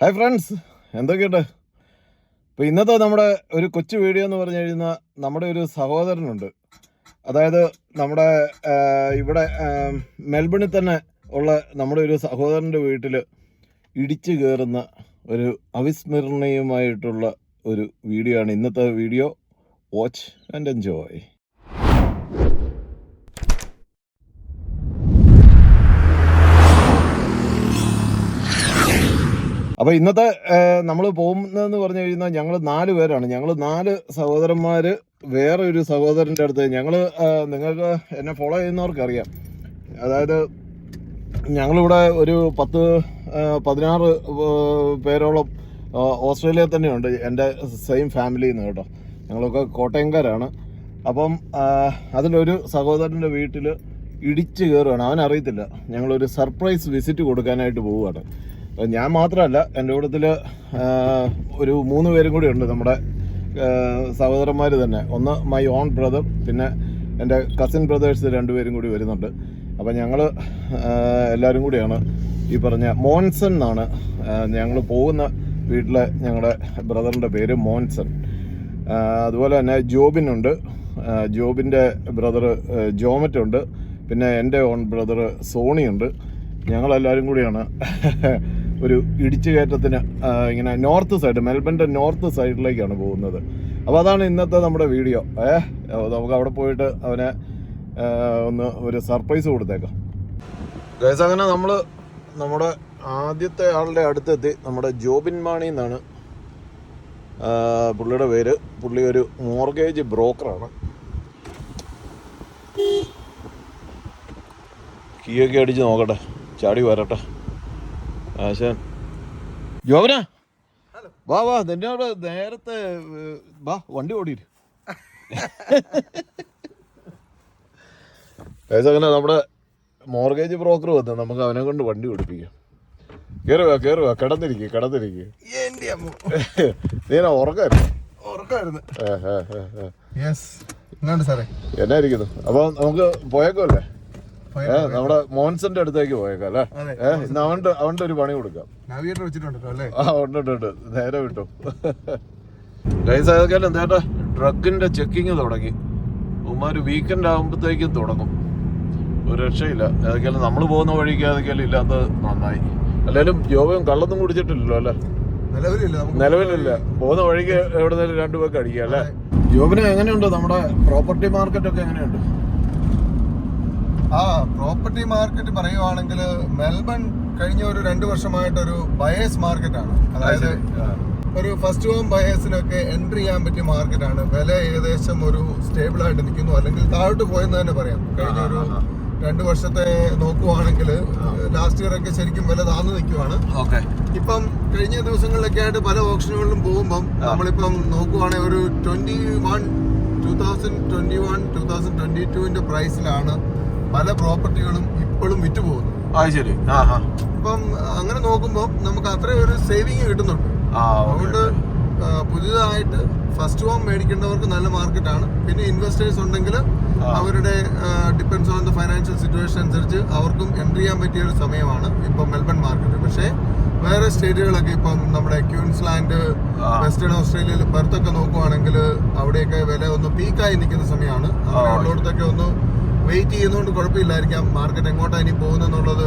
Hi friends എന്തൊക്കെയുണ്ട്? ഇപ്പോൾ ഇന്നത്തെ നമ്മുടെ ഒരു കൊച്ചു വീഡിയോ എന്ന് പറഞ്ഞു കഴിഞ്ഞാൽ നമ്മുടെ ഒരു സഹോദരനുണ്ട്. അതായത് നമ്മുടെ ഇവിടെ മെൽബണിൽ തന്നെ ഉള്ള നമ്മുടെ ഒരു സഹോദരന്റെ വീട്ടിൽ ഇടിച്ചു കയറുന്ന ഒരു അവിസ്മരണീയമായിട്ടുള്ള ഒരു വീഡിയോ ആണ് ഇന്നത്തെ വീഡിയോ വാച്ച് ആൻഡ് എൻജോയ് അപ്പോൾ ഇന്നത്തെ നമ്മൾ പോകുന്നതെന്ന് പറഞ്ഞു കഴിഞ്ഞാൽ ഞങ്ങൾ നാല് പേരാണ്. ഞങ്ങൾ നാല് സഹോദരന്മാർ വേറെ ഒരു സഹോദരന്റെ അടുത്ത് ഞങ്ങൾ നിങ്ങൾക്ക് എന്നെ ഫോളോ ചെയ്യുന്നവർക്ക് അറിയാം. അതായത് ഞങ്ങളിവിടെ ഒരു പത്ത് പതിനാറ് പേരോളം ഓസ്ട്രേലിയ തന്നെയുണ്ട്. എന്റെ സെയിം ഫാമിലിയിൽ നിന്ന് കേട്ടോ. ഞങ്ങളൊക്കെ കോട്ടയംകാരാണ്. അപ്പം അതിലൊരു സഹോദരന്റെ വീട്ടിൽ ഇടിച്ചു കയറുകയാണ് അവനറിയത്തില്ല. ഞങ്ങളൊരു സർപ്രൈസ് വിസിറ്റ് കൊടുക്കാനായിട്ട് പോവുകയാണ് ഞാൻ മാത്രമല്ല എന്റെ കൂട്ടത്തിൽ ഒരു മൂന്ന് പേരും കൂടി ഉണ്ട് നമ്മുടെ സഹോദരന്മാർ തന്നെ. ഒന്ന് മൈ ഓൺ ബ്രദർ പിന്നെ എന്റെ കസിൻ ബ്രദേഴ്സ് രണ്ടുപേരും കൂടി വരുന്നുണ്ട്. അപ്പം ഞങ്ങൾ എല്ലാവരും കൂടിയാണ് ഈ പറഞ്ഞ മോൻസൺ എന്നാണ് ഞങ്ങൾ പോകുന്ന വീട്ടിലെ ഞങ്ങളുടെ ബ്രദറിന്റെ പേര് മോൻസൺ. അതുപോലെ തന്നെ ജോബിനുണ്ട് ജോബിന്റെ ബ്രദർ ജോമറ്റ് ഉണ്ട്. പിന്നെ എന്റെ ഓൺ ബ്രദർ സോണിയുണ്ട് ഞങ്ങളെല്ലാവരും കൂടിയാണ്. ഒരു ഇടിച്ചു കയറ്റത്തിന് ഇങ്ങനെ നോർത്ത് സൈഡ് മെൽബണിന്റെ നോർത്ത് സൈഡിലേക്കാണ് പോകുന്നത്. അപ്പോൾ അതാണ് ഇന്നത്തെ നമ്മുടെ വീഡിയോ. ഏ നമുക്ക് അവിടെ പോയിട്ട് അവനെ ഒന്ന് ഒരു സർപ്രൈസ് കൊടുത്തേക്കാം. ഗൈസ് അങ്ങനെ നമ്മൾ നമ്മുടെ ആദ്യത്തെ ആളുടെ അടുത്തെത്തി. നമ്മുടെ ജോബിൻ മാണി എന്നാണ് പുള്ളിയുടെ പേര്. പുള്ളി ഒരു മോർഗേജ് ബ്രോക്കറാണ്. കീയൊക്കെ അടിച്ച് നോക്കട്ടെ. ചാടി വരട്ടെ. ആശാൻ ജോബന വാ വാ അവിടെ നേരത്തെ വാ വണ്ടി ഓടിയിട്ട് അങ്ങനെ നമ്മുടെ മോർഗേജ് ബ്രോക്കർ വന്ന് നമുക്ക് അവനെ കൊണ്ട് വണ്ടി ഓടിപ്പിക്കാം. കയറുക കയറുക കിടന്നിരിക്കുക കിടന്നിരിക്കുക എന്റെ അമ്മ. നീ എന്നാ ഉറക്കായിരുന്നു? ഉറക്കായിരുന്നു. ഏ, ഏ, ഏ, ഏ. യെസ് എന്നാണ്ട് സാറേ. എന്നാ ഇരിക്കുന്നു? അപ്പൊ നമുക്ക് പോയേക്കല്ലേ പോയ- ഏ നമ്മുടെ മോൻസന്റെ അടുത്തേക്ക് പോയേക്കാം അല്ലേ. ഇന്ന് അവന്റെ അവന്റെ ഒരു പണി കൊടുക്കാം. ആ ഉണ്ട് ഉണ്ട് ഉണ്ട്. നേരെ വിട്ടു. ഗൈസ് ആയതൊക്കെ എന്താ ഡ്രഗിന്റെ ചെക്കിങ് തുടങ്ങി. ഉമ്മാര് വീക്കെൻഡ് ആകുമ്പോഴത്തേക്കും തുടങ്ങും. ഒരു രക്ഷയില്ല. ഏതൊക്കെയാലും നമ്മൾ പോകുന്ന വഴിക്ക് ഏതൊക്കെയാലും ഇല്ലാത്തത് നന്നായി. അല്ലെങ്കിലും യോഗം കള്ളൊന്നും കുടിച്ചിട്ടില്ലല്ലോ അല്ലേ? നിലവിലില്ല പോകുന്ന വഴിക്ക് എവിടെന്നേലും രണ്ടു പേർക്ക് അടിക്കുക അല്ലേ? ജോബിന് എങ്ങനെയുണ്ട്? നമ്മുടെ പ്രോപ്പർട്ടി മാർക്കറ്റ് ഒക്കെ എങ്ങനെയുണ്ട്? ആ പ്രോപ്പർട്ടി മാർക്കറ്റ് പറയുവാണെങ്കിൽ മെൽബൺ കഴിഞ്ഞ ഒരു രണ്ട് വർഷമായിട്ടൊരു ബയേഴ്സ് മാർക്കറ്റാണ്. അതായത് ഒരു ഫസ്റ്റ് ഹോം ബയേഴ്സിനൊക്കെ എൻട്രി ചെയ്യാൻ പറ്റിയ മാർക്കറ്റാണ്. വില ഏകദേശം ഒരു സ്റ്റേബിൾ ആയിട്ട് നിൽക്കുന്നു. അല്ലെങ്കിൽ താഴോട്ട് പോയെന്ന് തന്നെ പറയാം. കഴിഞ്ഞ ഒരു രണ്ട് വർഷത്തെ നോക്കുവാണെങ്കിൽ ലാസ്റ്റ് ഇയർ ഒക്കെ ശരിക്കും വില താഴ്ന്നു നിൽക്കുവാണ്. ഇപ്പം കഴിഞ്ഞ ദിവസങ്ങളിലൊക്കെ ആയിട്ട് പല ഓപ്ഷനുകളിലും പോകുമ്പം നമ്മളിപ്പം നോക്കുവാണെങ്കിൽ ഒരു twenty one two thousand twenty one two thousand twenty ടുവിന്റെ പ്രൈസിലാണ് പല പ്രോപ്പർട്ടികളും ഇപ്പോഴും വിറ്റ് അത് ശരി അപ്പം അങ്ങനെ നോക്കുമ്പോൾ നമുക്ക് അത്രയും ഒരു സേവിങ് കിട്ടുന്നുണ്ട്. അതുകൊണ്ട് പുതിയതായിട്ട് ഫസ്റ്റ് ഹോം മേടിക്കേണ്ടവർക്ക് നല്ല മാർക്കറ്റാണ്. പിന്നെ ഇൻവെസ്റ്റേഴ്സ് ഉണ്ടെങ്കിൽ അവരുടെ depends on the financial situation അനുസരിച്ച് അവർക്കും എൻട്രി ചെയ്യാൻ പറ്റിയ ഒരു സമയമാണ് ഇപ്പം മെൽബൺ മാർക്കറ്റ്. പക്ഷേ വേറെ സ്റ്റേറ്റുകളൊക്കെ ഇപ്പം നമ്മുടെ ക്യൂൻസ്ലാൻഡ്. വെസ്റ്റേൺ ഓസ്ട്രേലിയയിൽ പെർത്തൊക്കെ നോക്കുവാണെങ്കിൽ അവിടെയൊക്കെ വില ഒന്ന് പീക്കായി നിൽക്കുന്ന സമയമാണ്. അവിടെ ഉള്ളിടത്തൊക്കെ ഒന്ന് വെയിറ്റ് ചെയ്യുന്നതുകൊണ്ട് കുഴപ്പമില്ലായിരിക്കാം മാർക്കറ്റ് എങ്ങോട്ടാണ് ഇനി പോകുന്നെന്നുള്ളത്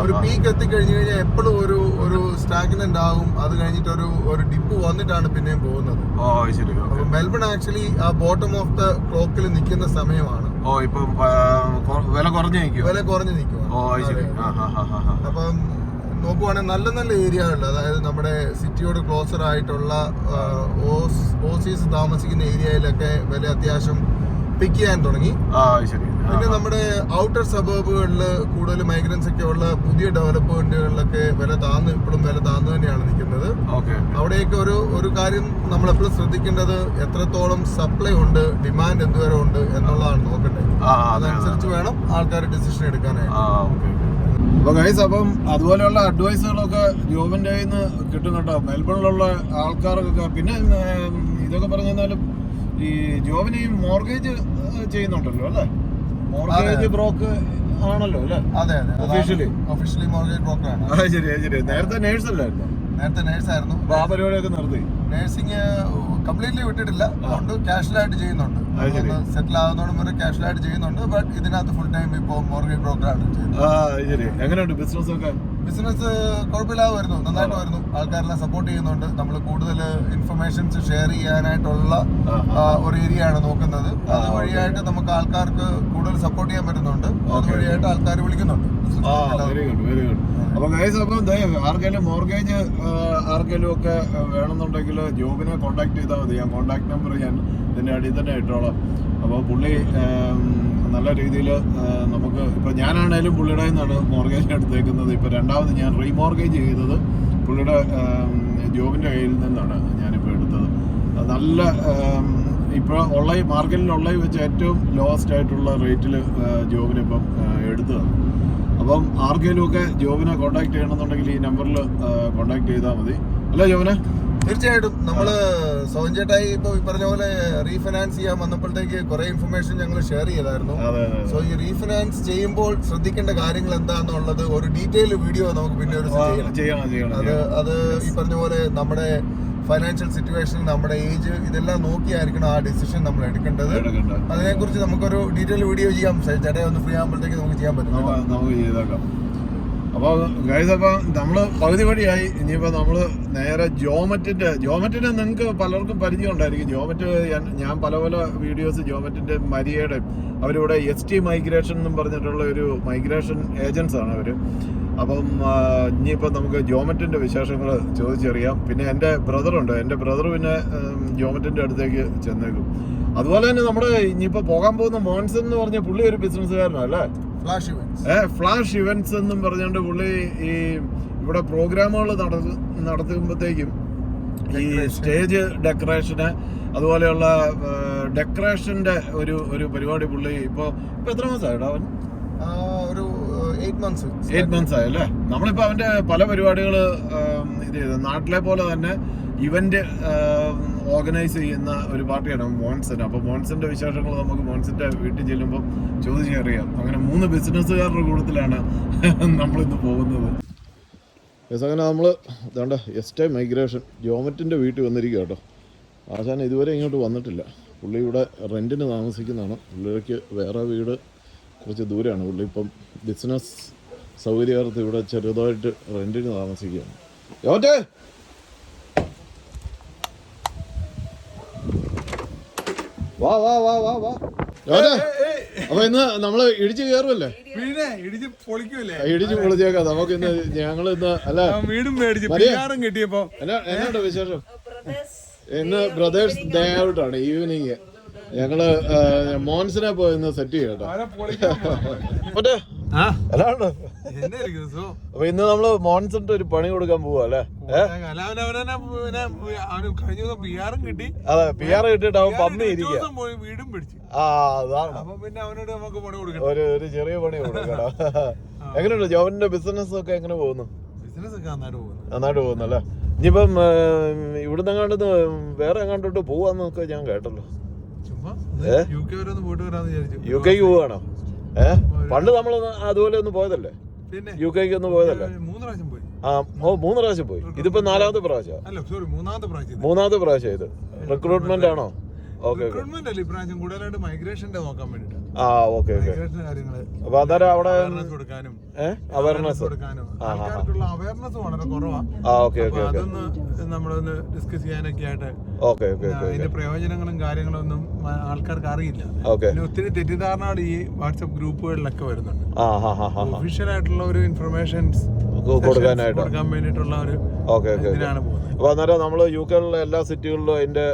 ഒരു. പീക്ക് എത്തിക്കഴിഞ്ഞു കഴിഞ്ഞാൽ എപ്പോഴും ഒരു ഒരു സ്റ്റാഗ്നന്റ് ആകും അത് കഴിഞ്ഞിട്ട് ഒരു ഒരു ഡിപ്പ് വന്നിട്ടാണ് പിന്നെയും പോകുന്നത് മെൽബൺ ആക്ച്വലി ആ ബോട്ടം ഓഫ് ദ ക്ലോക്കിൽ നിൽക്കുന്ന സമയമാണ് ഓ ഇപ്പം ആ, വില കുറഞ്ഞു നിൽക്കും വില കുറഞ്ഞു ആ. അപ്പം നോക്കുവാണെങ്കിൽ നല്ല നല്ല ഏരിയകളിൽ അതായത് നമ്മുടെ സിറ്റിയോട് ക്ലോസർ ആയിട്ടുള്ള ഓസീസ് താമസിക്കുന്ന ഏരിയയിലൊക്കെ വില അത്യാവശ്യം പിക്ക് ചെയ്യാൻ തുടങ്ങി. ശരി. പിന്നെ നമ്മുടെ ഔട്ടർ സബേബുകളിൽ കൂടുതൽ മൈഗ്രൻസ് ഒക്കെ ഉള്ള പുതിയ ഡെവലപ്മെന്റുകളിലൊക്കെ വില താന്ന് ഇപ്പോഴും വില താന്ന് തന്നെയാണ് നിൽക്കുന്നത്. ഓക്കെ. അവിടെയൊക്കെ ഒരു ഒരു കാര്യം നമ്മൾ എപ്പോഴും ശ്രദ്ധിക്കേണ്ടത് എത്രത്തോളം സപ്ലൈ ഉണ്ട് ഡിമാൻഡ് എന്തുവരെ ഉണ്ട് എന്നുള്ളതാണ് നോക്കട്ടെ അതനുസരിച്ച് വേണം ആൾക്കാർ ഡിസിഷൻ എടുക്കാനായിട്ട്. ആ ഓക്കെ അപ്പൊ ഗൈസ് അപ്പം അതുപോലെയുള്ള അഡ്വൈസുകളൊക്കെ ജോബിന്റെ കയ്യിൽ നിന്ന് കിട്ടും കേട്ടോ മെൽബണിലുള്ള ആൾക്കാർക്കൊക്കെ പിന്നെ ഇതൊക്കെ പറഞ്ഞു കഴിഞ്ഞാലും ഈ ജോബിന് ഈ മോർഗേജ് ചെയ്യുന്നുണ്ടല്ലോ അല്ലേ? മോർഗേജ് ബ്രോക്ക് ആണല്ലോ അല്ലേ? അതെ അതെ. ഒഫീഷ്യലി ഒഫീഷ്യലി മോർഗേജ് ബ്രോക്കർ ആണ്. അതെ ശരി ശരി. നേരത്തെ നേഴ്സ് അല്ലായിരുന്നു? നേരത്തെ നേഴ്സ് ആയിരുന്നു. അപ്പൊ ആ പരിപാടിയൊക്കെ നിർത്തി. നേഴ്സിംഗ് കംപ്ലീറ്റ്ലി വിട്ടിട്ടില്ല. അതുകൊണ്ട് ക്യാഷ്വലായിട്ട് ചെയ്യുന്നുണ്ട്. സെറ്റിൽ ആകുന്നതോട് വരെ ക്യാഷ്വലായിട്ട് ചെയ്യുന്നുണ്ട്. ബട്ട് ഇതിനകത്ത് ഫുൾ ടൈം ഇപ്പോൾ മോർഗേജ് ബ്രോക്കർ ആണ് ചെയ്യുന്നത് എങ്ങനെയുണ്ട് ബിസിനസ് ഒക്കെ? ബിസിനസ് കുഴപ്പമില്ലാതെ വരുന്നു നന്നായിട്ട് വരുന്നു ആൾക്കാരെല്ലാം സപ്പോർട്ട് ചെയ്യുന്നുണ്ട്. നമ്മൾ കൂടുതൽ ഇൻഫർമേഷൻസ് ഷെയർ ചെയ്യാനായിട്ടുള്ള ഒരു ഏരിയ ആണ് നോക്കുന്നത്. അതുവഴിയായിട്ട് അത് വഴിയായിട്ട് നമുക്ക് ആൾക്കാർക്ക് കൂടുതൽ സപ്പോർട്ട് ചെയ്യാൻ പറ്റുന്നുണ്ട്. അതുവഴിയായിട്ട്. വഴിയായിട്ട് ആൾക്കാർ വിളിക്കുന്നുണ്ട്. വെരി ഗുഡ് വെരി ഗുഡ് അപ്പൊ ഗൈസ് അപ്പം ആർക്കെങ്കിലും മോർഗേജ് ആർക്കെങ്കിലും ഒക്കെ വേണമെന്നുണ്ടെങ്കിൽ ജോബിനെ കോൺടാക്ട് ചെയ്താൽ മതി. ഞാൻ കോൺടാക്ട് നമ്പർ ഞാൻ ഇതിന്റെ അടിയിൽ തന്നെ ഇട്ടോളാം. അപ്പോൾ പുള്ളി നല്ല രീതിയിൽ നമുക്ക് ഇപ്പോൾ ഞാനാണേലും പുള്ളിയുടെ നിന്നാണ് മോർഗേജ് എടുത്തേക്കുന്നത്. ഇപ്പോൾ രണ്ടാമത് ഞാൻ റീമോർഗേജ് ചെയ്തത് പുള്ളിയുടെ ജോബിന്റെ കയ്യിൽ നിന്നാണ് ഞാനിപ്പോൾ എടുത്തത്. നല്ല ഇപ്പോൾ ഉള്ള മാർക്കറ്റിലുള്ള വെച്ച് ഏറ്റവും ലോവസ്റ്റ് ആയിട്ടുള്ള റേറ്റിൽ ജോബിനിപ്പം എടുത്തത് അപ്പം ആർക്കെങ്കിലുമൊക്കെ ജോബിനെ കോൺടാക്ട് ചെയ്യണമെന്നുണ്ടെങ്കിൽ ഈ നമ്പറിൽ കോൺടാക്ട് ചെയ്താൽ മതി. അല്ലേ ജോബിനെ? തീർച്ചയായിട്ടും നമ്മൾ സോൻ ചേട്ടായി ഇപ്പൊ ഈ പറഞ്ഞ പോലെ റീഫിനാൻസ് ചെയ്യാൻ വന്നപ്പോഴത്തേക്ക് കുറെ ഇൻഫർമേഷൻ ഞങ്ങൾ ഷെയർ ചെയ്തായിരുന്നു. സോ ഈ റീഫിനാൻസ് ചെയ്യുമ്പോൾ ശ്രദ്ധിക്കേണ്ട കാര്യങ്ങൾ എന്താണെന്നുള്ളത് ഒരു ഡീറ്റെയിൽ വീഡിയോ നമുക്ക് പിന്നെ ഒരു ചെയ്യണം. അത് അത് ഈ പറഞ്ഞ പോലെ നമ്മുടെ ഫൈനാൻഷ്യൽ സിറ്റുവേഷൻ നമ്മുടെ ഏജ് ഇതെല്ലാം നോക്കിയായിരിക്കണം ആ ഡിസിഷൻ നമ്മൾ എടുക്കേണ്ടത്. അതിനെക്കുറിച്ച് നമുക്കൊരു ഡീറ്റെയിൽ വീഡിയോ ചെയ്യാം. ചേട്ടാ ഒന്ന് ഫ്രീ ആകുമ്പോഴത്തേക്ക് നമുക്ക് ചെയ്യാൻ പറ്റും. നമുക്ക് ചെയ്തേക്കാം. അപ്പോൾ ഗൈസ് അപ്പോൾ നമ്മൾ പകുതി വഴിയായി. ഇനിയിപ്പോൾ നമ്മൾ നേരെ ജോമറ്റിന്റെ ജോമറ്റിന്റെ നിങ്ങൾക്ക് പലർക്കും പരിചയം ഉണ്ടായിരിക്കും ജോമറ്റ് ഞാൻ- പല പല വീഡിയോസ് ജോമറ്റിന്റെ മരിയയുടെ അവരിവിടെ എസ് ടി മൈഗ്രേഷൻ എന്നും പറഞ്ഞിട്ടുള്ള ഒരു മൈഗ്രേഷൻ ഏജൻസ് ആണ് അവർ അപ്പം ഇനിയിപ്പോൾ നമുക്ക് ജോമറ്റിന്റെ വിശേഷങ്ങൾ ചോദിച്ചറിയാം. പിന്നെ എന്റെ ബ്രദറുണ്ട് എന്റെ ബ്രദർ പിന്നെ ജോമറ്റിന്റെ അടുത്തേക്ക് ചെന്നേക്കും. അതുപോലെ തന്നെ നമ്മുടെ ഇനിയിപ്പോൾ പോകാൻ പോകുന്ന മോൻസൺ എന്ന് പറഞ്ഞ പുള്ളി ഒരു ബിസിനസ്സുകാരനാണ് അല്ലേ? ഫ്ലാഷ് ഇവന്റ്സ് എന്നും പറഞ്ഞുകൊണ്ട് പുള്ളി ഈ ഇവിടെ പ്രോഗ്രാമുകൾ നടത്തുമ്പോഴത്തേക്കും ഈ സ്റ്റേജ് ഡെക്കറേഷന് അതുപോലെയുള്ള ഡെക്കറേഷന്റെ ഒരു ഒരു പരിപാടി പുള്ളി ഇപ്പോൾ ഇപ്പൊ എത്ര മാസമായിട്ടോ അവൻ? ഒരു എയ്റ്റ് മന്ത്സ് എയ്റ്റ് മന്ത്സ് ആയല്ലേ? നമ്മളിപ്പോൾ അവന്റെ പല പരിപാടികൾ ഇത് ചെയ്ത്. നാട്ടിലെ പോലെ തന്നെ ഇവന്റ് ഓർഗനൈസ് ചെയ്യുന്ന ഒരു പാർട്ടിയാണ് മോൺസൻ അപ്പോൾ മോൺസന്റെ വിശേഷങ്ങൾ നമുക്ക് മോൺസന്റെ വീട്ടിൽ ചെല്ലുമ്പോൾ ചോദിച്ചറിയാം അങ്ങനെ മൂന്ന് ബിസിനസ്സുകാരുടെ കൂട്ടത്തിലാണ് നമ്മളിന്ന് പോകുന്നത്. യെസ് അങ്ങനെ നമ്മൾ ഇതാണ്ട എസ്റ്റേ മൈഗ്രേഷൻ ജോമറ്റിന്റെ വീട്ടിൽ വന്നിരിക്കുക കേട്ടോ. ആശാൻ ഇതുവരെ ഇങ്ങോട്ട് വന്നിട്ടില്ല. പുള്ളി ഇവിടെ റെന്റിന് താമസിക്കുന്നതാണ്. പുള്ളിക്ക് വേറെ വീട് കുറച്ച് ദൂരമാണ് പുള്ളി ഇപ്പം ബിസിനസ് സൗകര്യാർത്ഥം ഇവിടെ ചെറുതായിട്ട് റെന്റിന് താമസിക്കുകയാണ്. വാ വാ വാ വാ വാ. അപ്പൊ ഇന്ന് നമ്മൾ ഇടിച്ച് കയറുമല്ലേ വീടേ ഇടിച്ച് പൊളിക്കൂലേ ഇടിച്ച് പൊളിച്ചേക്കാം. നമുക്ക് ഇന്ന് ഞങ്ങൾ ഇന്ന് അല്ല വീടും മേടിച്ച്? പിയാറും കിട്ടിയപ്പോ. എന്നാ എന്നാണ്ട് വിശേഷം? ഇന്ന് ബ്രദേഴ്സ് ഡേ ഔട്ട് ആണ് ഈവനിങ് ഞങ്ങൾ മോൻസിനെ പോയി ഇന്ന് സെറ്റ് ചെയ്യട്ടോ അല്ലാണ്ട് അപ്പൊ ഇന്ന് നമ്മൾ മോൻസിന്റെ ഒരു പണി കൊടുക്കാൻ പോവാ അല്ലേ? കഴിഞ്ഞ ദിവസം കിട്ടി. അതെ പി ആർ കിട്ടിട്ട് അവൻ പമ്മി വീടും പിടിച്ചു. ആ അതാണ്. പിന്നെ അവനോട് നമുക്ക് പണി കൊടുക്കണം. ഒരു ഒരു ചെറിയ പണി കൊടുക്കണം. എങ്ങനെയുണ്ട് ജോബിന്റെ ബിസിനസ് ഒക്കെ എങ്ങനെ പോകുന്നു? ബിസിനസ് ഒക്കെ നന്നായിട്ട് പോകുന്നു. നന്നായിട്ട് പോകുന്നല്ലേ ഇനിയിപ്പം ഇവിടുന്ന് എങ്ങാണ്ട് വേറെ എങ്ങാണ്ടോട്ട് പോവാന്നൊക്കെ ഞാൻ കേട്ടല്ലോ? യു കെ വരെ ഒന്ന് പോയിട്ട് വരാന്ന് വിചാരിച്ചു. യു കെക്ക് പോവാണോ? ഏ? പണ്ട് നമ്മൾ അതുപോലെ ഒന്ന് പോയതല്ലേ? യു കെക്ക് ഒന്ന് പോയതല്ലേ? ആ ഓ മൂന്ന് പ്രാവശ്യം പോയി. ഇതിപ്പോ നാലാമത്തെ പ്രാവശ്യം? മൂന്നാമത്തെ പ്രാവശ്യം ഇത്. റിക്രൂട്ട്മെന്റ് ആണോ? റിക്രൂട്ട്മെന്റ് അല്ല ഇപ്രാവശ്യം കൂടുതലായിട്ട് മൈഗ്രേഷന്റെ നോക്കാൻ വേണ്ടിട്ട്. ആ ഓക്കെ ഓക്കെ മൈഗ്രേഷൻ കാര്യങ്ങൾ. അപ്പൊ അന്നേരം അവിടെ കൊടുക്കാനും ഏ? അവയർനെസ് കൊടുക്കാനും. ആൾക്കാർക്കുള്ള അവയർനെസ് വളരെ ആ ഓക്കെ അപ്പൊ ഓക്കെ ഓക്കെ അതൊന്ന് നമ്മളൊന്ന് ഡിസ്കസ് ചെയ്യാനൊക്കെ ആയിട്ട് ഓക്കെ ഓക്കെ ഓക്കെ അതിന്റെ പ്രയോജനങ്ങളും കാര്യങ്ങളും ഒന്നും ആൾക്കാർക്ക് അറിയില്ല. പിന്നെ ഒത്തിരി തെറ്റിദ്ധാരണകൾ ഈ വാട്സപ്പ് ഗ്രൂപ്പുകളിലൊക്കെ വരുന്നുണ്ട്. ഒഫീഷ്യൽ ആയിട്ടുള്ള ഒരു ഇൻഫർമേഷൻസ് കൊടുക്കാനായിട്ട്? കൊടുക്കാൻ വേണ്ടിയിട്ടുള്ള ഒരു ഓക്കെ ഓക്കെ ഓക്കെ. ഇതിനാണ് പോകുന്നത്. അപ്പൊ അന്നേരം നമ്മൾ യു കെയിലുള്ള എല്ലാ സിറ്റികളിലും അതിന്റെ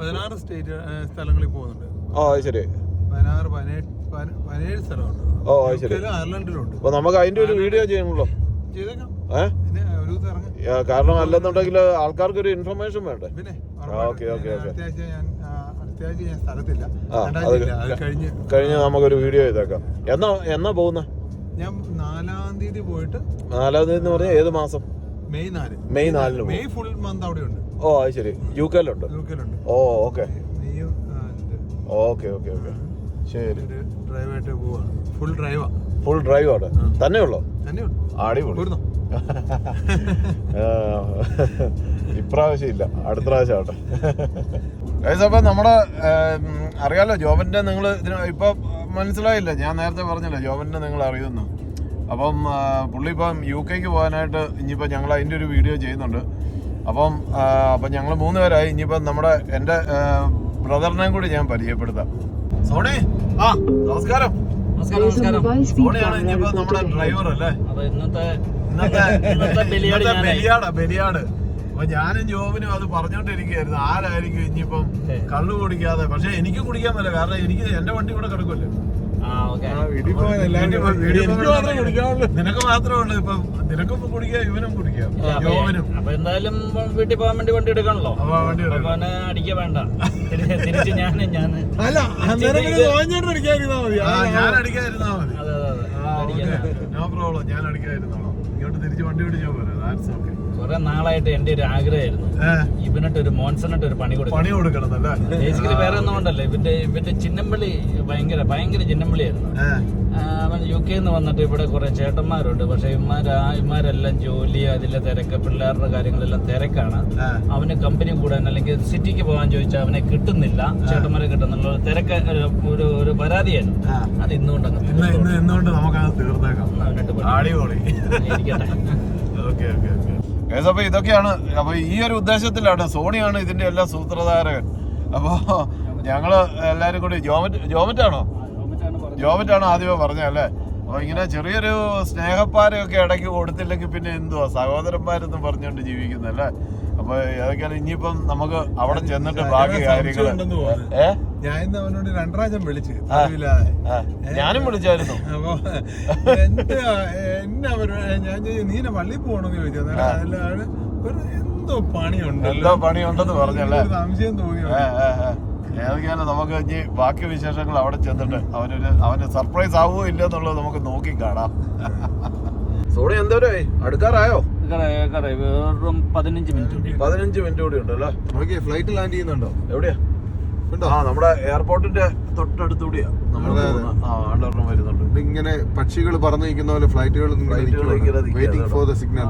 പതിനാറ് സ്റ്റേറ്റ് സ്ഥലങ്ങളിൽ പോകുന്നുണ്ട്. ഓ അത് ശരി. പതിനാറ് പതിനേഴ് പതിന- പതിനേഴ് സ്ഥലമുണ്ട്. ഓ അത് ശരി. യുകെയിലും അയർലൻഡിലുണ്ട്. അപ്പൊ നമുക്ക് അതിന്റെ ഒരു വീഡിയോ ചെയ്യണല്ലോ ചെയ്തേക്കാം. കാരണം അല്ലെന്നുണ്ടെങ്കിൽ ആൾക്കാർക്ക് ഒരു ഇൻഫർമേഷൻ വേണ്ടേ ഓക്കേ, ഓക്കേ, ഓക്കേ. കഴിഞ്ഞ് നമുക്കൊരു വീഡിയോ ചെയ്തേക്കാം. എന്നാ എന്നാ പോകുന്നത് ഞാൻ നാലാം തീയതി പോയിട്ട് നാലാം തീയതി എന്ന് പറഞ്ഞാൽ ഏത് മാസം? മെയ് നാല്. മെയ് നാലിന് മെയ് ഫുൾ മന്ത് അവിടെ ഉണ്ട്. ഓ അത് ശരി. യു കെയിലുണ്ട്. യൂക്കലുണ്ട് ഓ ഓക്കെ. Okay okay okay. ശരി. ഡ്രൈവായിട്ട് പോവാണ് ഫുൾ ഡ്രൈവാ. ഫുൾ ഡ്രൈവ് ആണ് തന്നെ ഉള്ളോ? അടിപൊളി. ഇപ്രാവശ്യം ഇല്ല. അടുത്ത പ്രാവശ്യം ആവട്ടെ. അപ്പൊ നമ്മുടെ അറിയാലോ ജോബിന്റെ നിങ്ങൾ ഇതിന് ഇപ്പൊ മനസ്സിലായില്ല. ഞാൻ നേരത്തെ പറഞ്ഞല്ലോ ജോവനെ നിങ്ങൾ അറിയുന്നു. അപ്പം പുള്ളി ഇപ്പം യു കെക്ക് പോകാനായിട്ട് ഇനിയിപ്പോൾ ഞങ്ങൾ അതിന്റെ ഒരു വീഡിയോ ചെയ്യുന്നുണ്ട്. അപ്പം അപ്പം ഞങ്ങൾ മൂന്ന് പേരായി. ഇനിയിപ്പം നമ്മുടെ എന്റെ ബ്രദറിനെയും കൂടി ഞാൻ പരിചയപ്പെടുത്താം. സോണി ആ നമസ്കാരം. സോണിയാണ് ഇനിയിപ്പോ നമ്മുടെ ഡ്രൈവർ അല്ലേ? അപ്പൊ ഇന്നത്തെ ബലിയാട് ബലിയാട് അപ്പൊ ഞാനും ജോബിനും അത് പറഞ്ഞോണ്ടിരിക്കുകയായിരുന്നു. ആരായിരിക്കും ഇനിയിപ്പം. കള്ളു കുടിക്കാതെ? പക്ഷെ എനിക്ക് കുടിക്കാൻ പറ്റില്ല കാരണം എനിക്ക് എന്റെ വണ്ടി ഇവിടെ കിടക്കുമല്ലോ നിനക്ക് മാത്രമേ ഉള്ളൂ ഇപ്പം നിനക്കും കുടിക്കാം ഇവനും കുടിക്കാം അപ്പൊ എന്തായാലും വീട്ടിൽ പോകാൻ വേണ്ടി വണ്ടി എടുക്കണല്ലോ? അപ്പൊ അടിക്ക വേണ്ട തിരി- തിരിച്ച് ഞാൻ ഞാൻ അല്ല അടിക്കാതിരുന്നാ മതി. ആ, ഞാൻ അടിക്കാതിരുന്നാ മതി. No problem. ഞാൻ അടിക്കാതിരുന്നോളാം. ഇങ്ങോട്ട് തിരിച്ച് വണ്ടി പിടിച്ചാൽ പോലെ ദാറ്റ്സ് ഓക്കെ കുറെ നാളായിട്ട് എന്റെ ഒരു ആഗ്രഹമായിരുന്നു. ഇവനിട്ട് ഒരു മോൻസണിട്ട് ഒരു പണി കൊടുക്കണം. പണി കൊടുക്കണം ബേസിക്കലി വേറെ ഒന്നും ഉണ്ടല്ലോ ഇവന്റെ ഇവന്റെ ചിന്നമ്പിളി ഭയങ്കര ഭയങ്കര ചിന്നമ്പിളിയായിരുന്നു. അവൻ യു കെ നിന്ന് വന്നിട്ട് ഇവിടെ കുറെ ചേട്ടന്മാരുണ്ട്. പക്ഷെ ഇമാർ ഇമാരെല്ലാം ജോലി അതിലെ തിരക്ക് പിള്ളേരുടെ കാര്യങ്ങളെല്ലാം തിരക്കാണ്. അവന് കമ്പനി കൂടാൻ അല്ലെങ്കിൽ സിറ്റിക്ക് പോകാൻ ചോദിച്ചാൽ അവനെ കിട്ടുന്നില്ല. ചേട്ടന്മാരെ കിട്ടുന്നില്ല ഒരു തിരക്ക് ഒരു- ഒരു പരാതിയായിരുന്നു. അത് ഇന്നുകൊണ്ട് ഇന്ന് ഇന്ന് ഇന്നുകൊണ്ട് നമുക്ക് തീർന്നേക്കാം. ഇരിക്കട്ടെ. Okay okay okay. അപ്പൊ ഇതൊക്കെയാണ്. അപ്പൊ ഈ ഒരു ഉദ്ദേശത്തിലാണ് സോണിയാണ് ഇതിന്റെ എല്ലാ സൂത്രധാരകൻ. അപ്പൊ ഞങ്ങൾ എല്ലാരും കൂടി ജോമറ്റ് ജോമറ്റ് ആണോ ആദ്യമേ ആണോ അല്ലേ? പറഞ്ഞല്ലേ അപ്പൊ ഇങ്ങനെ ചെറിയൊരു സ്നേഹപ്പാരൊക്കെ ഇടയ്ക്ക് കൊടുത്തില്ലെങ്കിൽ പിന്നെ എന്തുവാ? സഹോദരന്മാരെന്ന് പറഞ്ഞുകൊണ്ട് ജീവിക്കുന്നല്ലേ അപ്പൊ ഏതൊക്കെയാണ്? ഇനിയിപ്പം നമുക്ക് അവിടെ ചെന്നിട്ട് ബാക്കി ഏ? ഞാൻ ഇന്ന് അവനോട് രണ്ടാഴ്ച വിളിച്ച്. ഞാനും വിളിച്ചായിരുന്നു. അപ്പൊ എന്താ എന്നെ അവർ ഞാൻ നീന പള്ളി പോകണമെന്ന് ചോദിച്ചു. അന്നേരം ഒരു എന്തോ പണിയുണ്ട് എന്തോ പണിയുണ്ടെന്ന് പറഞ്ഞല്ലേ? സംശയം തോന്നി. ഏതൊക്കെയാണ് നമുക്ക് ഇനി ബാക്കി വിശേഷങ്ങൾ അവിടെ ചെന്നിട്ട്? അവനൊരു അവന് സർപ്രൈസ് ആവുമോ ഇല്ലെന്നുള്ളത് നമുക്ക് നോക്കി കാണാം സോണി എന്തോ അടുക്കാറായോ? കറ- കറ, വെറും പതിനഞ്ച് മിനിറ്റ് കൂടി. പതിനഞ്ച് മിനിറ്റ് കൂടി ഉണ്ട് അല്ലേ നോക്കിയേ ഫ്ലൈറ്റ് ലാൻഡ് ചെയ്യുന്നുണ്ടോ? എവിടെയാ? ആ നമ്മുടെ എയർപോർട്ടിന്റെ തൊട്ടടുത്തൂടിയാ. ആ ആണ്ടൊരെണ്ണം വരുന്നുണ്ട്. ഇങ്ങനെ പക്ഷികൾ പറന്നു നിൽക്കുന്ന പോലെ ഫ്ലൈറ്റുകൾ വെയിറ്റിംഗ് ഫോർ ദ സിഗ്നൽ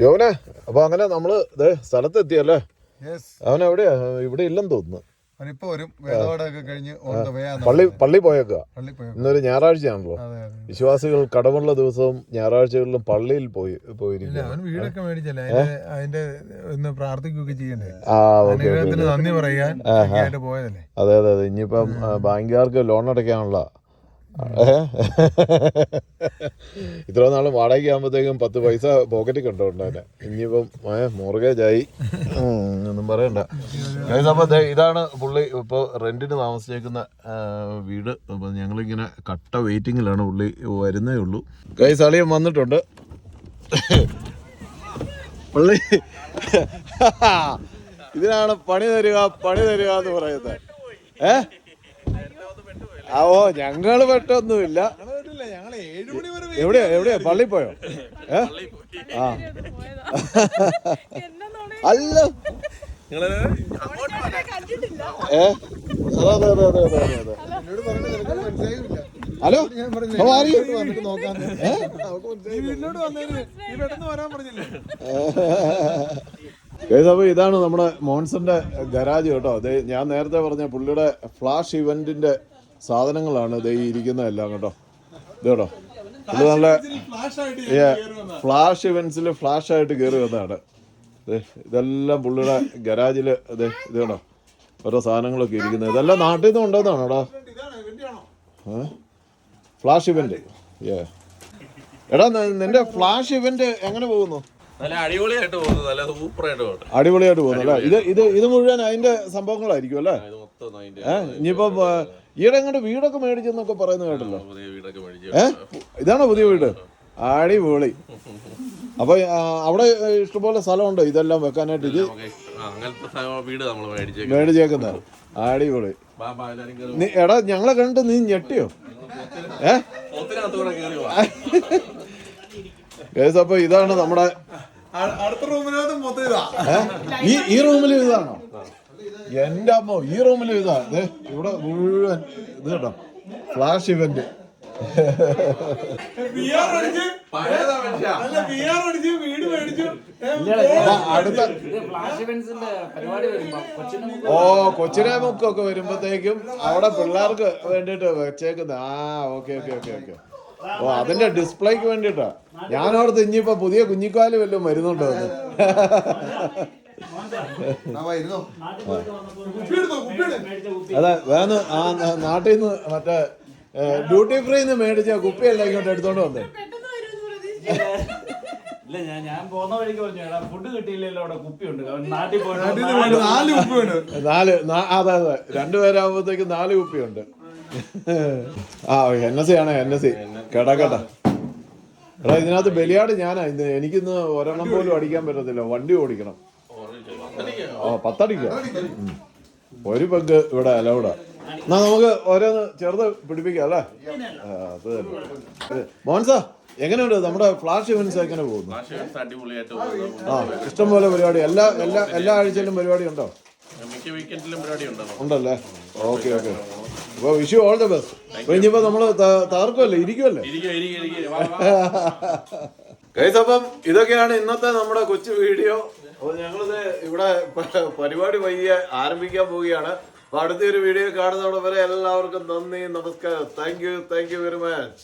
ജോനെ അപ്പൊ അങ്ങനെ നമ്മൾ ദേ സ്ഥലത്തെത്തിയല്ലേ? യെസ് അവൻ എവിടെയാ ഇവിടെ ഇല്ലെന്ന് തോന്നുന്നു. അവനിപ്പോ വരും. കഴിഞ്ഞ് പള്ളി പള്ളി പോയേക്കുക ഇന്നൊരു ഞായറാഴ്ചയാണല്ലോ. വിശ്വാസികൾ കടമുള്ള ദിവസവും ഞായറാഴ്ചകളിലും പള്ളിയിൽ പോയി പോയിരിക്കും അവൻ വീടൊക്കെ മേടിച്ചല്ലേ? അതിന്റെ അതിന്റെ ഒന്ന് പ്രാർത്ഥിക്കുകയൊക്കെ ചെയ്യണ്ടേ? നന്ദി പറയാൻ പോയതല്ലേ? അതെ അതെ അതെ. ഇനിയിപ്പം ബാങ്കുകാർക്ക് ലോൺ അടയ്ക്കാനുള്ള ഇത്ര നാൾ വാടകയ്ക്ക് ആകുമ്പോഴത്തേക്കും പത്ത് പൈസ പോക്കറ്റിൽ കണ്ടോണ്ടേ ഇനിയിപ്പം മോർഗേജ് ആയി. ഒന്നും പറയണ്ട. ഇതാണ് പുള്ളി ഇപ്പോൾ റെന്റിന് താമസിച്ചേക്കുന്ന വീട്. അപ്പൊ ഞങ്ങളിങ്ങനെ കട്ട വെയിറ്റിങ്ങിലാണ് പുള്ളി വരുന്നേ ഉള്ളൂ. കൈസ് അളിയൻ വന്നിട്ടുണ്ട്. പുള്ളി ഇതിനാണ് പണി തരിക പണി തരിക എന്ന് പറയുന്നത്. ഏ? ഓ ഞങ്ങൾ പെട്ടൊന്നുമില്ല. എവിടെയോ എവിടെയോ? പള്ളി പോയോ? ആ. അല്ല. ഹലോ ഞാൻ പറഞ്ഞു How are you? "നേരിട്ട് വന്നിട്ട് നോക്കാന്ന് ഈ വീട്ടിലോട്ട് വന്നതിന് ഈ വരാൻ പറഞ്ഞില്ലേ ഗൈസ് അപ്പോൾ ഇതാണ് നമ്മുടെ മോൺസന്റെ ഗരാജ് കേട്ടോ. ഞാൻ നേരത്തെ പറഞ്ഞ പുള്ളിയുടെ ഫ്ലാഷ് ഇവന്റിന്റെ സാധനങ്ങളാണ് ദേ ഇരിക്കുന്ന എല്ലാം കേട്ടോ. ഇത് കേട്ടോ. പുള്ളി നല്ല ഫ്ലാഷ് ഇവൻസിൽ ഫ്ലാഷ് ആയിട്ട് കയറി വന്നതാണ്. ഇതെല്ലാം പുള്ളിയുടെ ഗരാജിൽ ദേ ഇത് കേട്ടോ. ഓരോ സാധനങ്ങളൊക്കെ ഇരിക്കുന്നത്. ഇതെല്ലാം നാട്ടിൽ നിന്ന് എടാ ആണോ ഫ്ലാഷ് ഇവന്റ് ഏ എടാ നിന്റെ ഫ്ലാഷ് ഇവന്റ് എങ്ങനെ പോകുന്നു? അടിപൊളിയായിട്ട് പോകുന്നു. നല്ല സൂപ്പറായിട്ട് പോകുന്നു. അടിപൊളിയായിട്ട് പോകുന്നു അല്ലേ? ഇത് ഇത് ഇത് മുഴുവൻ അതിന്റെ സംഭവങ്ങളായിരിക്കും അല്ലേ? ഇനിയിപ്പോ ഈയിടെ അങ്ങോട്ട് വീടൊക്കെ മേടിച്ചെന്നൊക്കെ പറയുന്നത് കേട്ടല്ലോ. മേടിച്ചു ഇതാണോ പുതിയ വീട്? അടിപൊളി. അപ്പൊ അവിടെ ഇഷ്ടംപോലെ സ്ഥലമുണ്ടോ. ഇതെല്ലാം വെക്കാനായിട്ട് ഇത് മേടിച്ചേക്കുന്ന അടിപൊളി. നീ എടാ ഞങ്ങളെ കണ്ടിട്ട് നീ ഞെട്ടിയോ? ഏ? പോവാ അപ്പൊ ഇതാണ് നമ്മുടെ അടുത്ത റൂമിനകത്ത് മൊത്തം ഇതാ. ഈ റൂമിലും ഇതാണോ? എന്റെ അമ്മ ഈ റൂമിൽ ഇതാ. ദേ ഇവിടെ മുഴുവൻ ഇത് കേട്ടോ ഫ്ലാഷ് ഇവന്റ് അടുത്ത ഫ്ലാഷ് ഇവന്റ്സിന്റെ പരിപാടി വരുമ്പോ കൊച്ചിന് ഓ കൊച്ചിനെ മുക്കൊക്കെ വരുമ്പത്തേക്കും അവിടെ പിള്ളേർക്ക് വേണ്ടിട്ട് വെച്ചേക്കുന്നത് ആ ഓക്കെ ഓക്കെ ഓക്കെ ഓക്കെ. ഓ അതിന്റെ ഡിസ്പ്ലേക്ക് വേണ്ടിട്ടാ ഞാനോർത്ത് ഇനിയിപ്പോ പുതിയ കുഞ്ഞിക്കാൽ വല്ലതും വരുന്നുണ്ടോ അതെ വേന്ന് ആ നാട്ടിൽ നിന്ന് മറ്റേ ഡ്യൂട്ടി ഫ്രീ നിന്ന് മേടിച്ച കുപ്പിയല്ല ഇങ്ങോട്ട് എടുത്തോണ്ട് വന്നേ. ഇല്ല ഞാൻ ഞാൻ പോകുന്ന വഴിക്ക് പറഞ്ഞു എടാ ഫുഡ് കിട്ടിയില്ലല്ലോ അവിടെ കുപ്പിയുണ്ട്. നാട്ടിൽ നാല് നാല് കുപ്പിയുണ്ട്. നാല് നാ- അതെ അതെ. രണ്ടുപേരാകുമ്പോഴത്തേക്ക് നാല് കുപ്പിയുണ്ട്. ആ എൻ എസ് സി ആണ് എൻ എസ് സി കേട്ടാ എടാ ഇതിനകത്ത് ബലിയാട് ഞാനാ. ഇന്ന് എനിക്കിന്ന് ഒരെണ്ണം പോലും അടിക്കാൻ പറ്റത്തില്ല. വണ്ടി ഓടിക്കണം. ഓ പത്തടിക്കോ? ഒരു പെഗ് ഇവിടെ അലൗഡാ. എന്നാ നമുക്ക് ഓരോന്ന് ചെറുത് പിടിപ്പിക്കാം അല്ലേ? അത്. മോൻസാ എങ്ങനെയുണ്ട്? നമ്മുടെ ഫ്ലാഷ് ഇവന്റ്സ് എങ്ങനെ പോകുന്നു? ആ ഇഷ്ടംപോലെ പരിപാടി. എല്ലാ എല്ലാ എല്ലാ ആഴ്ചയിലും പരിപാടി ഉണ്ടോ? ഉണ്ടല്ലോ? Okay okay. അപ്പൊ വിഷു ഓൾ ദ ബെസ്റ്റ് അപ്പൊ ഇനിയിപ്പോ നമ്മൾ ത- തകർക്കുമല്ലേ ഇരിക്കുമല്ലേ കൈസപ്പം. അപ്പം ഇതൊക്കെയാണ് ഇന്നത്തെ നമ്മുടെ കൊച്ചു വീഡിയോ. അപ്പോൾ ഞങ്ങളിത് ഇവിടെ പരിപാടി വൈകിയ ആരംഭിക്കാൻ പോവുകയാണ്. അപ്പൊ അടുത്തൊരു വീഡിയോ കാണുന്നതോടെ വരെ എല്ലാവർക്കും നന്ദി നമസ്കാരം. Thank you thank you very much